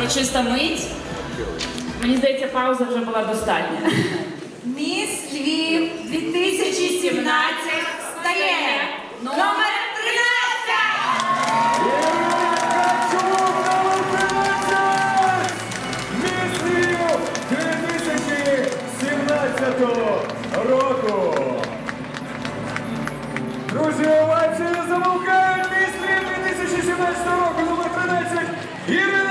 урочиста мить. Мені здається, пауза вже була достатня. Міс Львів 2017 стає номер 13! Міслію 2017 року. Друзі, овації замовкають Міслію 2017 року номер 13 Ірина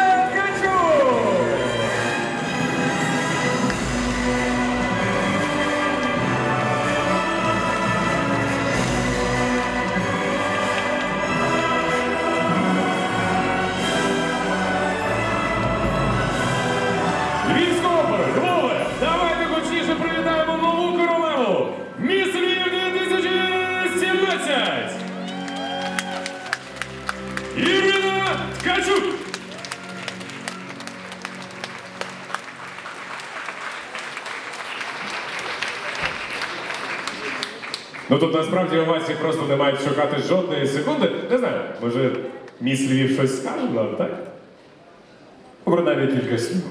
Ірина Ткачук! Ну тут насправді у Васі просто не мають шукати жодної секунди. Не знаю, може міс Львів щось скаже нам, так? Принаймні кілька слів.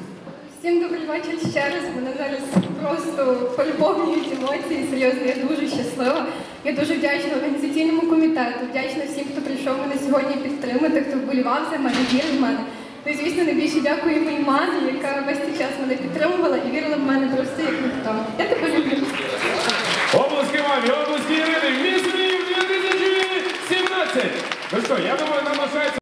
Всім добрий вечір ще раз. Мене зараз просто полюбовнюють емоції, серйозно, я дуже щаслива. Я дуже вдячна організаційному комітету, вдячна всім, хто прийшов мене сьогодні підтримати, хто вболівав за мене вірив в мене. Ну і звісно, найбільше дякую моїй мамі, яка весь цей час мене підтримувала і вірила в мене просто як ніхто. Я тебе люблю. Обласки мамі, обласки Ірини, місце 2017! Ну що, я думаю, нам лишається.